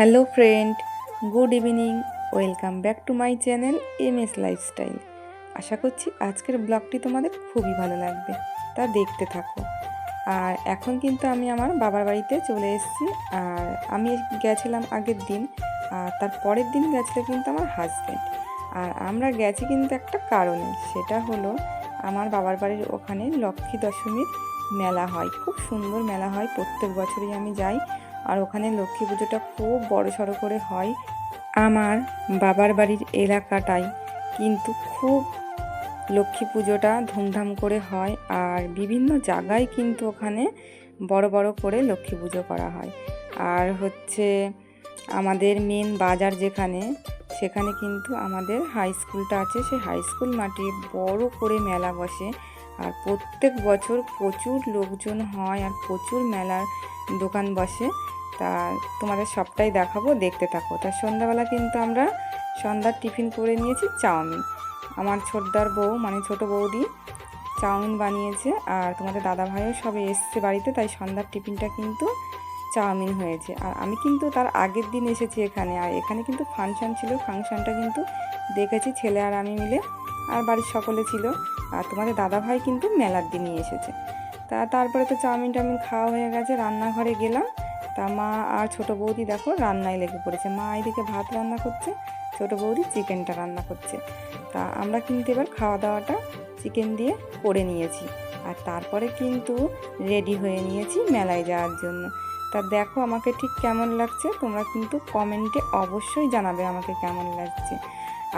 Hello friend, good evening, welcome back to my channel M S lifestyle. আশা করছি আজকের ব্লগটি তোমাদের খুবই ভালো লাগবে, তা দেখতে থাকো। আর এখন কিন্তু আমি আমার বাবার বাড়িতে চলে এসেছি, আর আমি গেছিলাম আগের দিন, আর তার পরের দিন গেছিল কিন্তু আমার হাজব্যান্ড আর আমরা গেছি কিন্তু একটা কারণে, সেটা হলো আমার বাবার বাড়ির ওখানে লক্ষ্মী দশমীর মেলা হয়। খুব সুন্দর মেলা হয়, প্রত্যেক বছরই আমি যাই। আর ওখানে লক্ষ্মী পুজোটা খুব বড় সড়ো করে হয় আমার বাবার বাড়ির এলাকাটাই। কিন্তু খুব লক্ষ্মী পুজোটা ধুমধাম করে হয় আর বিভিন্ন জায়গায় কিন্তু ওখানে বড় বড় করে লক্ষ্মী পুজো করা হয়। আর হচ্ছে আমাদের মেন বাজার যেখানে, সেখানে কিন্তু আমাদের হাই স্কুলটা আছে। সেই হাই স্কুল মাঠে বড় করে মেলা বসে আর প্রত্যেক বছর প্রচুর লোকজন হয় আর প্রচুর মেলার দোকান বসে। তা তোমাদের সবটাই দেখাবো, দেখতে থাকো। তা সন্ধ্যাবেলা কিন্তু আমরা সন্ধ্যার টিফিন করে নিয়েছি চাউমিন। আমার ছোটদার বউ মানে ছোট বৌদি, চাউমিন বানিয়েছে আর তোমাদের দাদা ভাইও সবে এসছে বাড়িতে, তাই সন্ধ্যার টিফিনটা কিন্তু চাউমিন হয়েছে। আর আমি কিন্তু তার আগের দিন এসেছি এখানে, আর এখানে কিন্তু ফাংশান ছিল, ফাংশানটা কিন্তু দেখেছি ছেলে আর আমি মিলে, আর বাড়ির সকলে ছিল। আর তোমাদের দাদা ভাই কিন্তু মেলার দিনই এসেছে। তা তারপরে তো চাউমিন টাউমিন খাওয়া হয়ে গেছে, রান্নাঘরে গেলাম। তা মা আর ছোট বৌদি দেখো রান্নায় লেগে পড়েছে। মা এদিকে ভাত রান্না করছে, ছোট বৌদি চিকেনটা রান্না করছে। তা আমরা কিন্তু এবার খাওয়া দাওয়াটা চিকেন দিয়ে করে নিয়েছি। আর তারপরে কিন্তু রেডি হয়ে নিয়েছি মেলায় যাওয়ার জন্য। তা দেখো আমাকে ঠিক কেমন লাগছে, তোমরা কিন্তু কমেন্টে অবশ্যই জানাবে আমাকে কেমন লাগছে।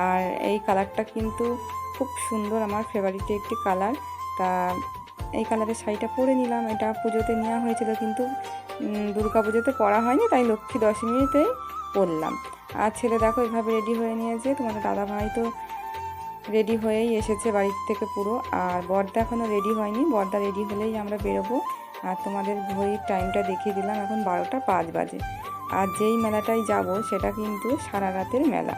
আর এই কালারটা কিন্তু খুব সুন্দর, আমার ফেভারিট একটি কালার। তা এই কালারের শাড়িটা পরে নিলাম, এটা পুজোতে নেওয়া হয়েছিল কিন্তু পুজোতে পড়া হয়নি, তাই লক্ষ্মী দশমীতেই পড়লাম। আর ছেলে দেখো এভাবে রেডি হয়ে নিয়েছে, তোমাদের দাদা ভাই তো রেডি হয়েই এসেছে বাড়ির থেকে পুরো, আর বর্দা এখনও রেডি হয়নি। বর্দা রেডি হলেই আমরা বেরোবো। আর তোমাদের ঘড়ির টাইমটা দেখিয়ে দিলাম, এখন বারোটা পাঁচ বাজে। আর যেই মেলাটায় যাব, সেটা কিন্তু সারা রাতের মেলা।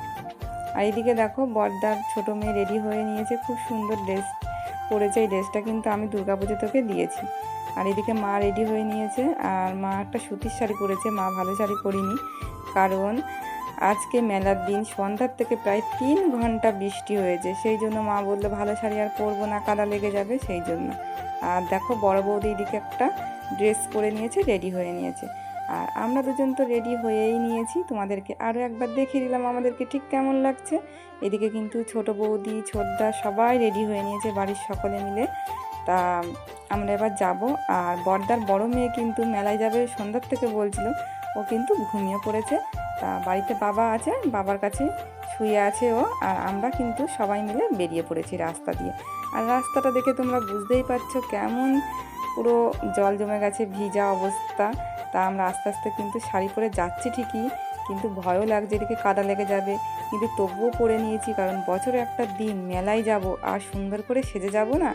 আর এইদিকে দেখো বর্দার ছোটো মেয়ে রেডি হয়ে নিয়েছে, খুব সুন্দর ড্রেস পরেছে, এই ড্রেসটা কিন্তু আমি দুর্গাপুজো তোকে দিয়েছি। আর এদিকে মা রেডি হয়ে নিয়েছে। আর মা একটা সুতির শাড়ি পরেছে। মা ভালো শাড়ি পরিনি। কারণ আজকে মেলার দিন, সন্ধ্যার থেকে প্রায় তিন ঘণ্টা বৃষ্টি হয়েছে। সেই জন্য মা বলল, ভালো শাড়ি আর পরবো না। কাদা লেগে যাবে সেই জন্য। আর দেখো, বড় বৌদি এদিকে একটা ড্রেস পরে নিয়েছে রেডি হয়ে নিয়েছে। আর আমরা দুজন তো রেডি হয়েই নিয়েছি। তোমাদেরকে আরও একবার দেখিয়ে দিলাম আমাদেরকে ঠিক কেমন লাগছে। এদিকে কিন্তু ছোট বৌদি, ছোটদা সবাই রেডি হয়ে নিয়েছে, বাড়ির সকলে মিলে। তা আমরা এবার যাব। আর বর্দার বড় মেয়ে কিন্তু মেলায় যাবে, সন্ধ্যার থেকে বলছিল। ও কিন্তু ঘুমিয়ে পড়েছে। তা বাড়িতে বাবা আছে, বাবার কাছে শুয়ে আছে ও। আর আমরা কিন্তু সবাই মিলে বেরিয়ে পড়েছি রাস্তা দিয়ে। আর রাস্তাটা দেখে তোমরা বুঝতেই পারছ কেমন পুরো জল জমে গেছে, ভিজা অবস্থা। তা আমরা আস্তে আস্তে কিন্তু শাড়ি পরে যাচ্ছি ঠিকই, কিন্তু ভয়ও লাগছে এদিকে কাদা লেগে যাবে। কিন্তু তবুও পরে নিয়েছি, কারণ বছরে একটা দিন মেলায় যাব আর সুন্দর করে সেজে যাব না।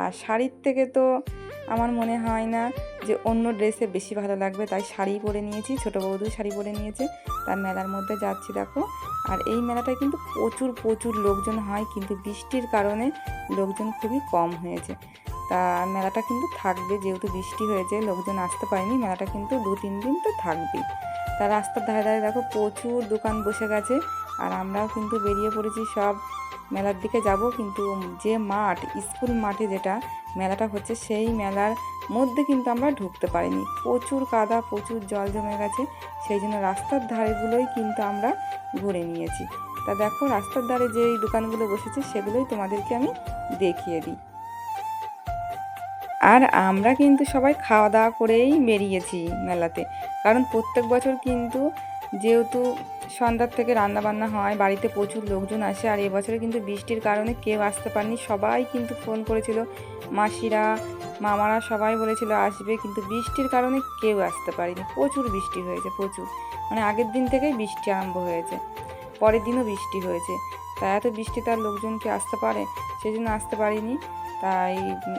আর শাড়ির থেকে তো আমার মনে হয় না যে অন্য ড্রেসে বেশি ভালো লাগবে। তাই শাড়ি পরে নিয়েছি, ছোটো বৌদু শাড়ি পরে নিয়েছে। তার মেলার মধ্যে যাচ্ছি দেখো। আর এই মেলাটায় কিন্তু প্রচুর প্রচুর লোকজন হয়, কিন্তু বৃষ্টির কারণে লোকজন খুবই কম হয়েছে। তা মেলাটা কিন্তু থাকবে, যেহেতু বৃষ্টি হয়েছে, লোকজন আসতে পারেনি, মেলাটা কিন্তু দু, তিন দিন তো থাকবেই। তা রাস্তার ধারে ধারে দেখো প্রচুর দোকান বসে গেছে। আর আমরাও কিন্তু বেরিয়ে পড়েছি সব মেলার দিকে যাব, কিন্তু যে মাঠ, স্কুল মাঠে যেটা, মেলাটা হচ্ছে সেই মেলার মধ্যে কিন্তু আমরা ঢুকতে পারিনি। প্রচুর কাদা, প্রচুর জল জমে গেছে, সেই জন্য রাস্তার ধারেগুলোই কিন্তু আমরা ঘুরে নিয়েছি। তা দেখো, রাস্তার ধারে যেই দোকানগুলো বসেছে, সেগুলোই তোমাদেরকে আমি দেখিয়ে দিই। আর আমরা কিন্তু সবাই খাওয়া দাওয়া করেই বেরিয়েছি মেলাতে। কারণ প্রত্যেক বছর কিন্তু যেহেতু সন্ধ্যার থেকে রান্না বান্না হয়, বাড়িতে প্রচুর লোকজন আসে আর এবছরে কিন্তু বৃষ্টির কারণে কেউ আসতে পারেনি। সবাই কিন্তু ফোন করেছিল, মাসিরা, মামারা সবাই বলেছিল আসবে কিন্তু বৃষ্টির কারণে কেউ আসতে পারেনি। প্রচুর বৃষ্টি হয়েছে, প্রচুর। মানে আগের দিন থেকেই বৃষ্টি আরম্ভ হয়েছে। পরের দিনও বৃষ্টি হয়েছে। তাই এত বৃষ্টি তার লোকজনকে আসতে পারে? সেই জন্য আসতে পারিনি। তাই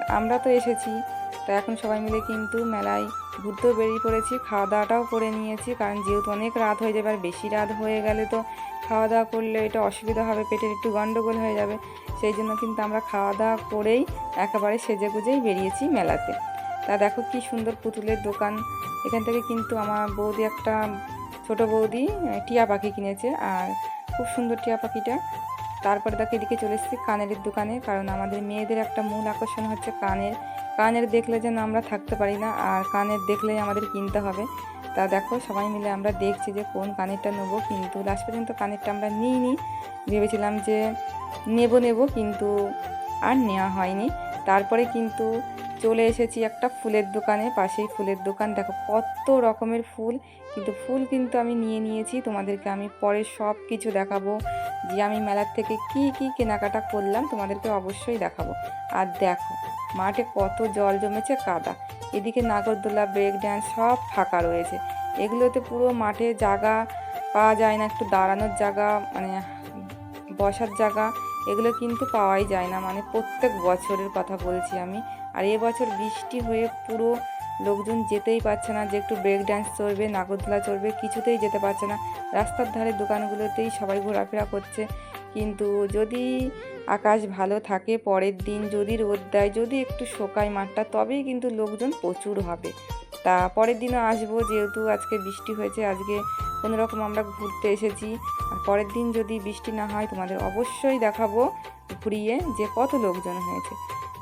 আমরা তো এসেছি। তো এখন সবাই মিলে কিন্তু মেলায় ঘুরতেও বেরিয়ে পড়েছি খাওয়া দাওয়াটাও করে নিয়েছি, কারণ যেহেতু অনেক রাত হয়ে যাবে আর বেশি রাত হয়ে গেলে তো খাওয়া দাওয়া করলে এটা অসুবিধা হবে, পেটের একটু গণ্ডগোল হয়ে যাবে, সেই জন্য কিন্তু আমরা খাওয়া দাওয়া করেই একেবারে সেজে গুজেই বেরিয়েছি মেলাতে। তা দেখো কি সুন্দর পুতুলের দোকান, এখান থেকে কিন্তু আমার বৌদি একটা ছোট বৌদি টিয়া পাখি কিনেছে, আর খুব সুন্দর টিয়া পাখিটা। তারপরে তাকে এদিকে চলে এসেছি কানের দোকানে, কারণ আমাদের মেয়েদের একটা মূল আকর্ষণ হচ্ছে কানের। কানের দেখলে যেন আমরা থাকতে পারি না, আর কানের দেখলেই আমাদের কিনতে হবে। তা দেখো, সবাই মিলে আমরা দেখছি যে কোন কানেরটা নেব, কিন্তু লাস্ট পর্যন্ত কানেরটা আমরা নিইনি। ভেবেছিলাম যে নেব নেব, কিন্তু আর নেওয়া হয়নি। তারপরে কিন্তু চলে এসেছি একটা ফুলের দোকানে, পাশেই ফুলের দোকান। দেখো, কত রকমের ফুল, কিন্তু ফুল কিন্তু আমি নিয়ে নিয়েছি। তোমাদেরকে আমি পরে সব কিছু দেখাবো। যে আমি মেলার থেকে কি কি কেনাকাটা করলাম তোমাদেরকে অবশ্যই দেখাবো। আর দেখো, মাঠে কত জল জমেছে কাদা। এদিকে নাগরদোলা ব্রেক ড্যান্স সব ফাঁকা রয়েছে। এগুলোতে পুরো মাঠে জায়গা পাওয়া যায় না, একটু দাঁড়ানোর জায়গা মানে বসার জায়গা, এগুলো কিন্তু পাওয়াই যায় না। মানে প্রত্যেক বছরের কথা বলছি আমি। আর এবছর বৃষ্টি হয়ে পুরো লোকজন যেতেই পারছে না, যে একটু ব্রেক ড্যান্স চলবে, নাগরদোলা চলবে, কিছুতেই যেতে পারছে না। রাস্তার ধারে দোকানগুলোতেই সবাই ঘোরাফেরা করছে। কিন্তু যদি আকাশ ভালো থাকে পরের দিন, যদি রোদ দেয়, যদি একটু শোকায় মাঠটা, তবেই কিন্তু লোকজন প্রচুর হবে তা পরের দিনও আসব, যেহেতু আজকে বৃষ্টি হয়েছে, আজকে কোনো রকম আমরা ঘুরতে এসেছি। আর পরের দিন যদি বৃষ্টি না হয়, তোমাদের অবশ্যই দেখাবো, ঘুরিয়ে যে কত লোকজন হয়েছে।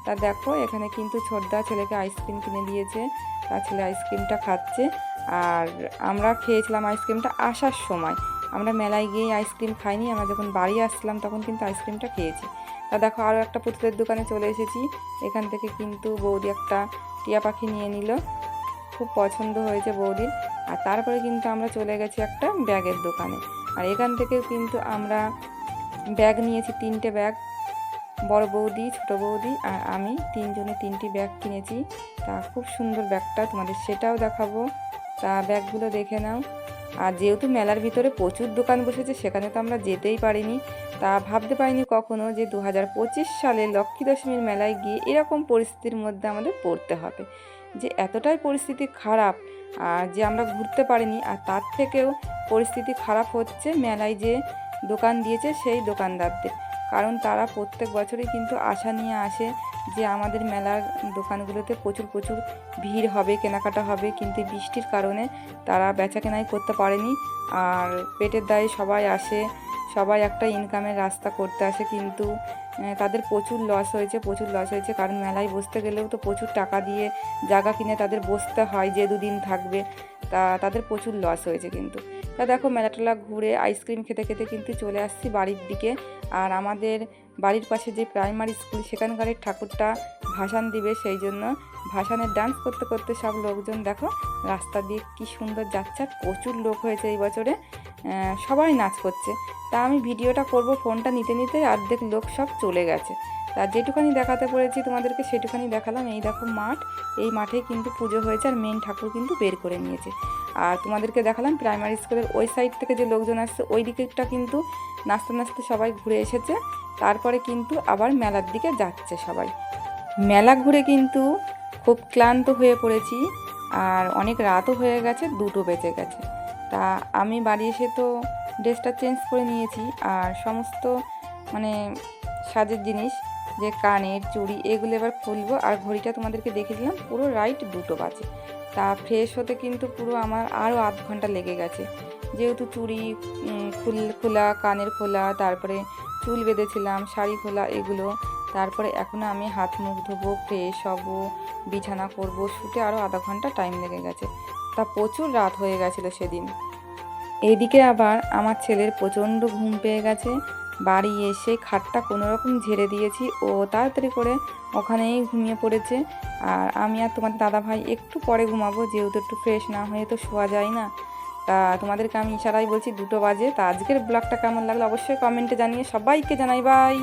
তা দেখো, এখানে কিন্তু ছোটদা ছেলেকে আইসক্রিম কিনে দিয়েছে। তার ছেলে আইসক্রিমটা খাচ্ছে। আর আমরা খেয়েছিলাম আইসক্রিমটা আসার সময়। আমরা মেলায় গিয়ে আইসক্রিম খাইনি। আমরা যখন বাড়ি আসছিলাম তখন কিন্তু আইসক্রিমটা খেয়েছি। তা দেখো আরও একটা পুতুলের দোকানে চলে এসেছি। এখান থেকে কিন্তু বৌদি একটা টিয়া পাখি নিয়ে নিল। খুব পছন্দ হয়েছে বৌদির। আর তারপরে কিন্তু আমরা চলে গেছি একটা ব্যাগের দোকানে। আর এখান থেকেও কিন্তু আমরা ব্যাগ নিয়েছি, তিনটে ব্যাগ। বড় বৌদি, ছোট বৌদি আর আমি তিনজনে তিনটি ব্যাগ কিনেছি। তা খুব সুন্দর ব্যাগটা, তোমাদের সেটাও দেখাবো। তা ব্যাগগুলো দেখে নাও। আর যেহেতু মেলার ভিতরে প্রচুর দোকান বসেছে, সেখানে তো আমরা যেতেই পারিনি। তা ভাবতে পারিনি কখনো যে দু হাজার পঁচিশ সালে লক্ষ্মী দশমীর মেলায় গিয়ে এরকম পরিস্থিতির মধ্যে আমাদের পড়তে হবে। যে এতটাই পরিস্থিতি খারাপ আর যে আমরা ঘুরতে পারিনি, আর তার থেকেও পরিস্থিতি খারাপ হচ্ছে মেলায় যে দোকান দিয়েছে সেই দোকানদারদের। কারণ তারা প্রত্যেক বছরই কিন্তু আশা নিয়ে আসে যে আমাদের মেলার দোকানগুলোতে প্রচুর প্রচুর ভিড় হবে, কেনাকাটা হবে। কিন্তু বৃষ্টির কারণে তারা বেচা কেনাই করতে পারেনি। আর পেটের দায়ে সবাই আসে সবাই একটা ইনকামের রাস্তা করতে আসে কিন্তু তাদের প্রচুর লস হয়েছে, প্রচুর লস হয়েছে। কারণ মেলায় বসতে গেলেও তো প্রচুর টাকা দিয়ে জায়গা কিনে তাদের বসতে হয় যে দুদিন থাকবে। তা, তাদের প্রচুর লস হয়েছে কিন্তু। তা দেখো মেলা টেলা ঘুরে আইসক্রিম খেতে খেতে কিন্তু চলে আসছি বাড়ির দিকে। আর আমাদের বাড়ির পাশে যে প্রাইমারি স্কুল সেখানকার ঠাকুরটা ভাসান দিবে সেই জন্য ভাসানের ডান্স করতে করতে সব লোকজন দেখো রাস্তা দিয়ে কি সুন্দর যাচ্ছে প্রচুর লোক হয়েছে এই বছরে। সবাই নাচ করছে। তা আমি ভিডিওটা করব, ফোনটা নিতে নিতে অর্ধেক লোক সব চলে গেছে। তা যেটুখানি দেখাতে পেরেছি তোমাদেরকে সেটুখানি দেখালাম। এই দেখো মাঠ, এই মাঠেই কিন্তু পুজো হয়েছে আর মেন ঠাকুর কিন্তু বের করে নিয়েছে। আর তোমাদেরকে দেখালাম প্রাইমারি স্কুলের ওই সাইড থেকে যে লোকজন আসছে, ওই দিকটা কিন্তু নাচতে নাচতে সবাই ঘুরে এসেছে। তারপরে কিন্তু আবার মেলার দিকে যাচ্ছে সবাই। মেলা ঘুরে কিন্তু খুব ক্লান্ত হয়ে পড়েছি আর অনেক রাতও হয়ে গেছে, দুটো বেজে গেছে। তা আমি বাড়ি এসে তো ড্রেসটা চেঞ্জ করে নিয়েছি আর সমস্ত মানে সাজের জিনিস যে কানের, চুড়ি এগুলো এবার খুলবো আর ঘড়িটা তোমাদেরকে দেখে দিলাম পুরো রাইট দুটো বাজে। তা ফ্রেশ হতে কিন্তু পুরো আমার আরও আধ ঘণ্টা লেগে গেছে। যেহেতু চুড়ি খুল, খোলা, কানের খোলা, তারপরে চুল বেঁধেছিলাম, শাড়ি খোলা, এগুলো তারপরে এখনও আমি হাত মুখ ধোবো, ফ্রেশ হব, বিছানা করব, শুতে আরও আধা ঘণ্টা টাইম লেগে গেছে। তা প্রচুর রাত হয়ে গেছিল সেদিন। এদিকে আবার আমার ছেলের প্রচণ্ড ঘুম পেয়ে গেছে। বাড়ি এসে খাটটা কোনো রকম ঝেড়ে দিয়েছি। ও তাড়াতাড়ি করে ওখানেই ঘুমিয়ে পড়েছে। আর আমি আর তোমার দাদা ভাই একটু পরে ঘুমাবো, যেহেতু একটু ফ্রেশ না হয়ে তো শোয়া যায় না। তা তোমাদেরকে আমি ইশারাই বলছি দুটো বাজে। তা আজকের ব্লগটা কেমন লাগল অবশ্যই কমেন্টে জানিয়ে সবাইকে জানাই। বাই